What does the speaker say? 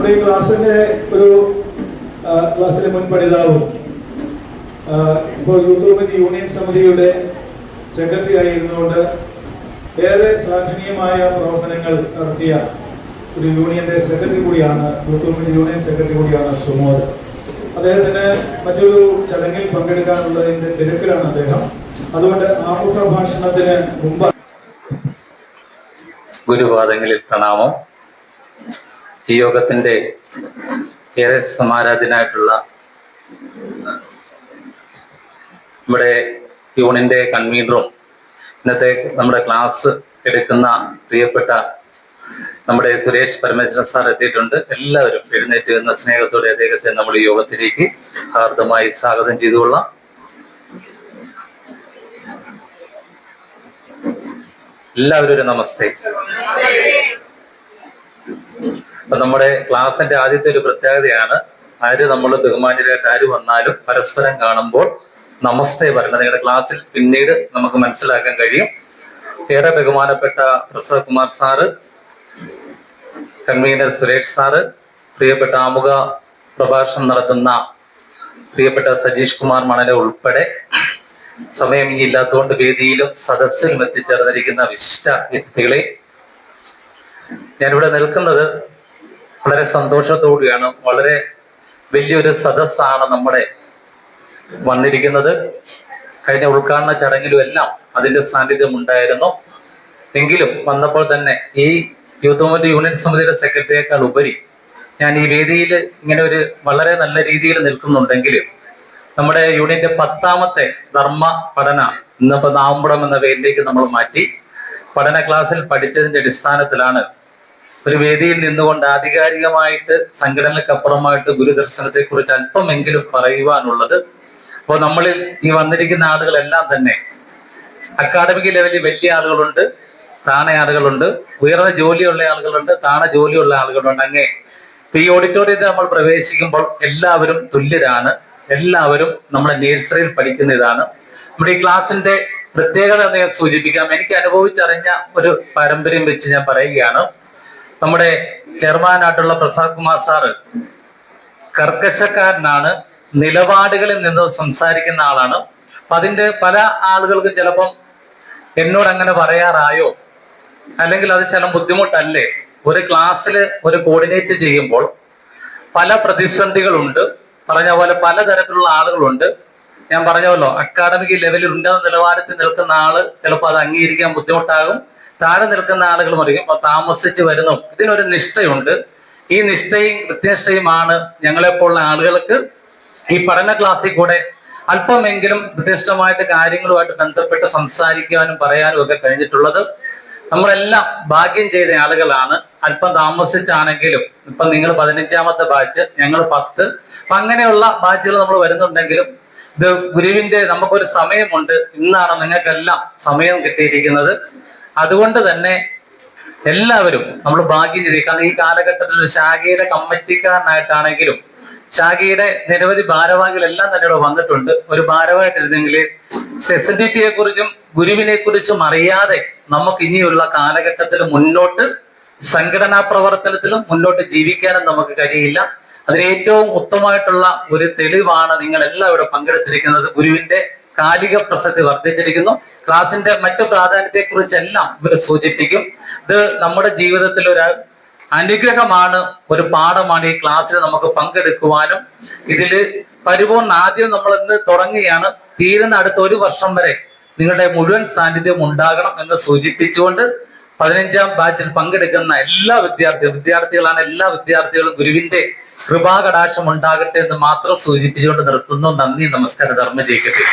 നമ്മുടെ ഈ ക്ലാസ്സിന്റെ ഒരു ക്ലാസ്സിലെ മുൻ പഠിതാവും ഇപ്പോൾ യൂത്ത് യൂണിയൻ സമിതിയുടെ സെക്രട്ടറി ആയിരുന്നുകൊണ്ട് ഏറെ ശ്ലാഘനീയമായ പ്രവർത്തനങ്ങൾ നടത്തിയ ഒരു യൂണിയന്റെ സെക്രട്ടറി കൂടിയാണ് യൂത്ത് യൂണിയൻ സെക്രട്ടറി കൂടിയാണ് സുമോദ്. അദ്ദേഹത്തിന് മറ്റൊരു ചടങ്ങിൽ പങ്കെടുക്കാനുള്ളതിന്റെ തിരക്കിലാണ് അദ്ദേഹം. അതുകൊണ്ട് ആമുഖ ഭാഷണത്തിന് മുമ്പ് ഗുരുപാദങ്ങളിൽ പ്രണാമം. ഈ യോഗത്തിന്റെ ഏറെ സമാരാധനായിട്ടുള്ള നമ്മുടെ യൂണിന്റെ കൺവീനറും ഇന്നത്തെ നമ്മുടെ ക്ലാസ് എടുക്കുന്ന പ്രിയപ്പെട്ട നമ്മുടെ സുരേഷ് പരമേശ്വരൻ സാർ എത്തിയിട്ടുണ്ട്. എല്ലാവരും എഴുന്നേറ്റ് എന്ന സ്നേഹത്തോടെ അദ്ദേഹത്തെ നമ്മൾ ഈ യോഗത്തിലേക്ക് ഹാർദമായി സ്വാഗതം ചെയ്തുകൊള്ളാം. എല്ലാവരും ഒരു നമസ്തേ. അപ്പൊ നമ്മുടെ ക്ലാസിന്റെ ആദ്യത്തെ ഒരു പ്രത്യേകതയാണ് ആര് നമ്മൾ ബഹുമാന്യരായിട്ട് ആര് വന്നാലും പരസ്പരം കാണുമ്പോൾ നമസ്തേ പറയുന്നത് നിങ്ങളുടെ ക്ലാസ്സിൽ പിന്നീട് നമുക്ക് മനസ്സിലാക്കാൻ കഴിയും. ഏറെ ബഹുമാനപ്പെട്ട പ്രസവ Kumar sir convener Suresh sir പ്രിയപ്പെട്ട ആമുഖ പ്രഭാഷണം നടത്തുന്ന പ്രിയപ്പെട്ട സജീഷ് കുമാർ മണല ഉൾപ്പെടെ സമയം ഇനി ഇല്ലാത്തതുകൊണ്ട് വേദിയിലും സദസ്സിലും എത്തിച്ചേർന്നിരിക്കുന്ന വിശിഷ്ട വ്യക്തികളെ ഞാനിവിടെ നിൽക്കുന്നത് വളരെ സന്തോഷത്തോടെയാണ് വളരെ വലിയൊരു സദസ്സാണ് നമ്മുടെ വന്നിരിക്കുന്നത്. കഴിഞ്ഞ ഉദ്ഘാടന ചടങ്ങിലും എല്ലാം അതിന്റെ സാന്നിധ്യം ഉണ്ടായിരുന്നു എങ്കിലും വന്നപ്പോൾ തന്നെ ഈ യൂത്ത് യൂണിറ്റ് സമിതിയുടെ സെക്രട്ടറിയേക്കാൾ ഉപരി ഞാൻ ഈ വേദിയിൽ ഇങ്ങനെ ഒരു വളരെ നല്ല രീതിയിൽ നിൽക്കുന്നുണ്ടെങ്കിലും നമ്മുടെ യൂണിയന്റെ പത്താമത്തെ ധർമ്മ പഠന ഇന്നിപ്പോ നാമ്പുടം എന്ന പേരിലേക്ക് നമ്മൾ മാറ്റി പഠന ക്ലാസ്സിൽ പഠിച്ചതിന്റെ അടിസ്ഥാനത്തിലാണ് ഒരു വേദിയിൽ നിന്നുകൊണ്ട് ആധികാരികമായിട്ട് സംഘടനക്കപ്പുറമായിട്ട് ഗുരുദർശനത്തെ കുറിച്ച് അല്പമെങ്കിലും പറയുവാനുള്ളത്. അപ്പോൾ നമ്മളിൽ ഈ വന്നിരിക്കുന്ന ആളുകളെല്ലാം തന്നെ അക്കാദമിക് ലെവലിൽ വലിയ ആളുകളുണ്ട് താണ ആളുകളുണ്ട് ഉയർന്ന ജോലിയുള്ള ആളുകളുണ്ട് താണ ജോലിയുള്ള ആളുകളുണ്ട്. അങ്ങേ ഇപ്പൊ ഈ ഓഡിറ്റോറിയത്തിൽ നമ്മൾ പ്രവേശിക്കുമ്പോൾ എല്ലാവരും തുല്യരാണ്. എല്ലാവരും നമ്മുടെ നേഴ്സറിയിൽ പഠിക്കുന്ന ഇതാണ്. നമ്മുടെ ഈ ക്ലാസിന്റെ പ്രത്യേകത ഞാൻ സൂചിപ്പിക്കാം. എനിക്ക് അനുഭവിച്ചറിഞ്ഞ ഒരു പാരമ്പര്യം വെച്ച് ഞാൻ പറയുകയാണ്. നമ്മുടെ ചെയർമാനായിട്ടുള്ള പ്രസാദ് കുമാർ സാറ് കർക്കശക്കാരനാണ് നിലപാടുകളിൽ നിന്ന് സംസാരിക്കുന്ന ആളാണ്. അപ്പൊ അതിന്റെ പല ആളുകൾക്കും ചിലപ്പം എന്നോട് അങ്ങനെ പറയാറായോ? അല്ലെങ്കിൽ അത് ചില ബുദ്ധിമുട്ടല്ലേ? ഒരു ക്ലാസ്സിൽ ഒരു കോർഡിനേറ്റ് ചെയ്യുമ്പോൾ പല പ്രതിസന്ധികളുണ്ട്. പറഞ്ഞ പോലെ പലതരത്തിലുള്ള ആളുകളുണ്ട്. ഞാൻ പറഞ്ഞല്ലോ അക്കാഡമിക് ലെവലിൽ ഉന്നത നിലവാരത്തിൽ നിൽക്കുന്ന ആൾ ചിലപ്പോൾ അത് അംഗീകരിക്കാൻ ബുദ്ധിമുട്ടാകും. താഴെ നിൽക്കുന്ന പറയും അപ്പൊ താമസിച്ച് വരുന്നു. ഇതിനൊരു നിഷ്ഠയുണ്ട്. ഈ നിഷ്ഠയും കൃത്യനിഷ്ഠയുമാണ് ഞങ്ങളെപ്പോലുള്ള ആളുകൾക്ക് ഈ പഠന ക്ലാസ്സിൽ കൂടെ അല്പമെങ്കിലും കൃത്യനിഷ്ഠമായിട്ട് കാര്യങ്ങളുമായിട്ട് ബന്ധപ്പെട്ട് സംസാരിക്കാനും പറയാനും ഒക്കെ കഴിഞ്ഞിട്ടുള്ളത്. നമ്മളെല്ലാം ഭാഗ്യം ചെയ്ത ആളുകളാണ്. അല്പം താമസിച്ചാണെങ്കിലും ഇപ്പം നിങ്ങൾ പതിനഞ്ചാമത്തെ ബാച്ച് ഞങ്ങൾ പത്ത്. അപ്പൊ അങ്ങനെയുള്ള ബാച്ചുകൾ നമ്മൾ വരുന്നുണ്ടെങ്കിലും ഇത് ഗുരുവിന്റെ നമുക്കൊരു സമയമുണ്ട്. ഇന്നാണ് നിങ്ങൾക്കെല്ലാം സമയം കിട്ടിയിരിക്കുന്നത്. അതുകൊണ്ട് തന്നെ എല്ലാവരും നമ്മൾ ഭാഗ്യം ചെയ്തേ കാരണം ഈ കാലഘട്ടത്തിൽ ശാഖയുടെ കമ്മിറ്റിക്കാരനായിട്ടാണെങ്കിലും ശാഖയുടെ നിരവധി ഭാരവാഹികളെല്ലാം തന്നെ ഇവിടെ വന്നിട്ടുണ്ട്. ഒരു ഭാരവാഹിട്ടിരുന്നെങ്കിൽ സെസിഡിറ്റിയെ കുറിച്ചും ഗുരുവിനെ കുറിച്ചും അറിയാതെ നമുക്ക് ഇനിയുള്ള കാലഘട്ടത്തിൽ മുന്നോട്ട് സംഘടനാ പ്രവർത്തനത്തിലും മുന്നോട്ട് ജീവിക്കാനും നമുക്ക് കഴിയില്ല. അതിന് ഏറ്റവും ഉത്തമമായിട്ടുള്ള ഒരു തെളിവാണ് നിങ്ങൾ എല്ലാം ഇവിടെ പങ്കെടുത്തിരിക്കുന്നത് ഗുരുവിന്റെ കാലിക പ്രസക്തി വർദ്ധിച്ചിരിക്കുന്നു. ക്ലാസിന്റെ മറ്റു പ്രാധാന്യത്തെ കുറിച്ചെല്ലാം ഇവർ സൂചിപ്പിക്കും. ഇത് നമ്മുടെ ജീവിതത്തിൽ ഒരു അനുഗ്രഹമാണ് ഒരു പാഠമാണ് ഈ ക്ലാസ്സിൽ നമുക്ക് പങ്കെടുക്കുവാനും. ഇതിൽ പരിപൂർണ ആദ്യം നമ്മൾ ഇന്ന് തുടങ്ങുകയാണ്. തീരുന്ന അടുത്ത ഒരു വർഷം വരെ നിങ്ങളുടെ മുഴുവൻ സാന്നിധ്യം ഉണ്ടാകണം എന്ന് സൂചിപ്പിച്ചുകൊണ്ട് പതിനഞ്ചാം ബാച്ചിൽ പങ്കെടുക്കുന്ന എല്ലാ വിദ്യാർത്ഥികളും വിദ്യാർത്ഥികളാണ് എല്ലാ വിദ്യാർത്ഥികളും ഗുരുവിന്റെ കൃപാകടാക്ഷം ഉണ്ടാകട്ടെ എന്ന് മാത്രം സൂചിപ്പിച്ചുകൊണ്ട് നിർത്തുന്നു. നന്ദി നമസ്കാരം ധർമ്മ ജയിക്കട്ടെ